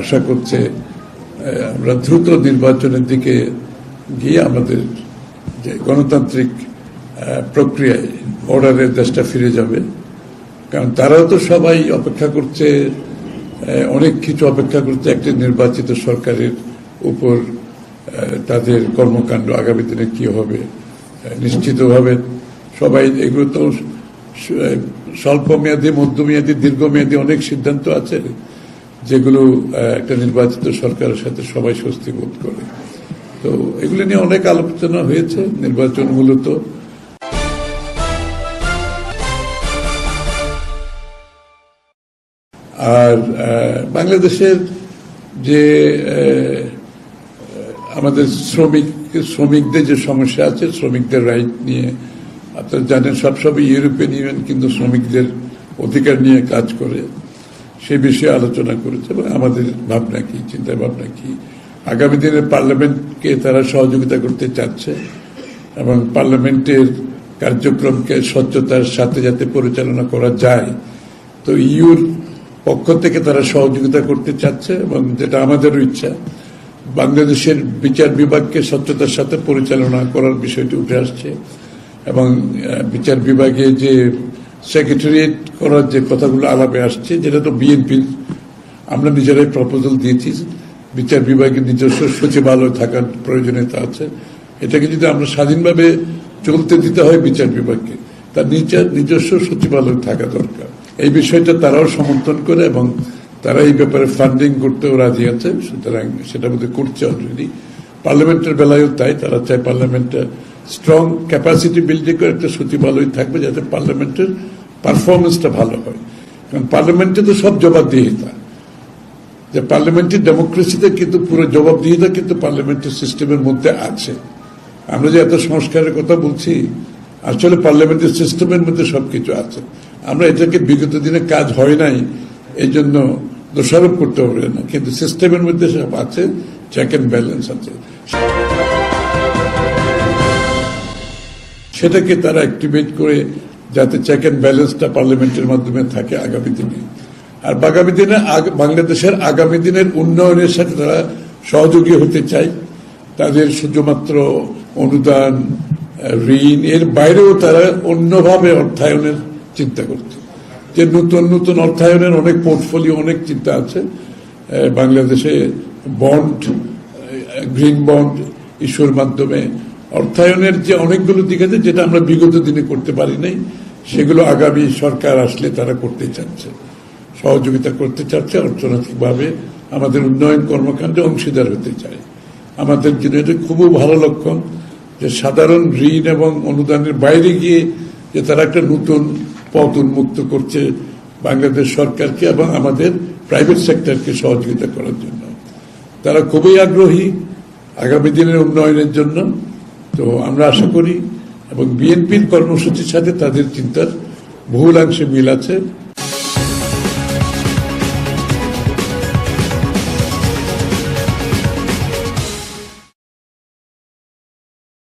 আশা করছে আমরা দ্রুত নির্বাচনের দিকে গিয়ে আমাদের যে গণতান্ত্রিক প্রক্রিয়ায় অর্ডারের দেশটা ফিরে যাবে। কারণ তারাও তো সবাই অপেক্ষা করছে অনেক কিছু অপেক্ষা করছে একটি নির্বাচিত সরকারের উপর তাদের কর্মকাণ্ড আগামী দিনে কি হবে নিশ্চিতভাবে সবাই এগুলো তো স- আহ, স্বল্প মেয়াদী মধ্যমেয়াদী দীর্ঘমেয়াদী অনেক সিদ্ধান্ত আছে। যেগুলো একটা নির্বাচিত সরকারের সাথে সবাই স্বস্তি বোধ করে। তো এগুলো নিয়ে অনেক আলোচনা হয়েছে, নির্বাচন মূলত। আর বাংলাদেশের যে আমাদের শ্রমিক, শ্রমিকদের যে সমস্যা আছে, শ্রমিকদের রাইট নিয়ে, আপনারা জানেন সবসময় ইউরোপিয়ান ইউনিয়ন কিন্তু শ্রমিকদের অধিকার নিয়ে কাজ করে। সে বিষয়ে আলোচনা করেছে এবং আমাদের ভাবনা কি, চিন্তা ভাবনা কি? আগামী দিনে পার্লামেন্টকে তারা সহযোগিতা করতে চাচ্ছে এবং পার্লামেন্টের কার্যক্রমকে স্বচ্ছতার সাথে যাতে পরিচালনা করা যায়। তো ইউর পক্ষ থেকে তারা সহযোগিতা করতে চাচ্ছে এবং যেটা আমাদেরও ইচ্ছা, বাংলাদেশের বিচার বিভাগকে স্বচ্ছতার সাথে পরিচালনা করার বিষয়টি উঠে আসছে এবং বিচার বিভাগে যে সেক্রেটারিয়েট করার যে কথাগুলো আলাপে আসছে, যেটা তো বিএনপির আমরা নিজেরাই প্রপোজাল দিয়েছি, বিচার বিভাগের নিজস্ব সচিবালয় থাকার প্রয়োজনীয়তা আছে। এটাকে যদি আমরা স্বাধীনভাবে চলতে দিতে হয় বিচার বিভাগকে, তার নিজের নিজস্ব সচিবালয় থাকা দরকার। এই বিষয়টা তারাও সমর্থন করে এবং তারা এই ব্যাপারে ফান্ডিং করতেও রাজি আছে, সুতরাং সেটা বোধহয় করছে অলরেডি পার্লামেন্টের বেলায়ও তাই, তারা চায় পার্লামেন্টে স্ট্রং ক্যাপাসিটি বিল্ডিং করে একটা সচিবালয় থাকবে যাতে পার্লামেন্টের পারফরমেন্সটা ভালো হয়। কারণ পার্লামেন্টে তো সব জবাবদিহিতা। যে পার্লামেন্টারি ডেমোক্রেসিতে কিন্তু পুরো জবাবদিহিতা কিন্তু পার্লামেন্টারি সিস্টেমের মধ্যে আছে। আমরা যে এত সংস্কারের কথা বলছি, আসলে পার্লামেন্টারি সিস্টেমের মধ্যে সবকিছু আছে। আমরা এটাকে বিগত দিনে কাজ হয় নাই এই জন্য দোষারোপ করতে পারবে না। কিন্তু সিস্টেমের মধ্যে সব আছে চেক অ্যান্ড ব্যালেন্স আছে। সেটাকে তারা অ্যাক্টিভেট করে যাতে চেক অ্যান্ড ব্যালেন্সটা পার্লামেন্টের মাধ্যমে থাকে আগামী দিনে। আর আগামী দিনে বাংলাদেশের আগামী দিনের উন্নয়নের সাথে তারা সহযোগী হতে চায়। তাদের শুধুমাত্র অনুদান ঋণ, এর বাইরেও তারা অন্যভাবে অর্থায়নের চিন্তা করছে যে নতুন নতুন অর্থায়নের অনেক পোর্টফোলিও অনেক চিন্তা আছে। বাংলাদেশে বন্ড গ্রিন বন্ড ইস্যুর মাধ্যমে অর্থায়নের যে অনেকগুলো দিক আছে, যেটা আমরা বিগত দিনে করতে পারি নাই, সেগুলো আগামী সরকার আসলে তারা করতে চাচ্ছে। সহযোগিতা করতে চাচ্ছে, অর্থনৈতিকভাবে আমাদের উন্নয়ন কর্মকাণ্ডে অংশীদার হতে চায়। আমাদের জন্য এটা খুবই ভালো লক্ষণ যে সাধারণ ঋণ এবং অনুদানের বাইরে গিয়ে যে তারা একটা নতুন পথ উন্মুক্ত করছে বাংলাদেশ সরকারকে এবং আমাদের প্রাইভেট সেক্টরকে সহযোগিতা করার জন্য। তারা খুবই আগ্রহী আগামী দিনের উন্নয়নের জন্য। তো আমরা আশা করি এবং বিএনপির কর্মসূচির সাথে তাদের চিন্তার বহুলাংশে মিল আছে।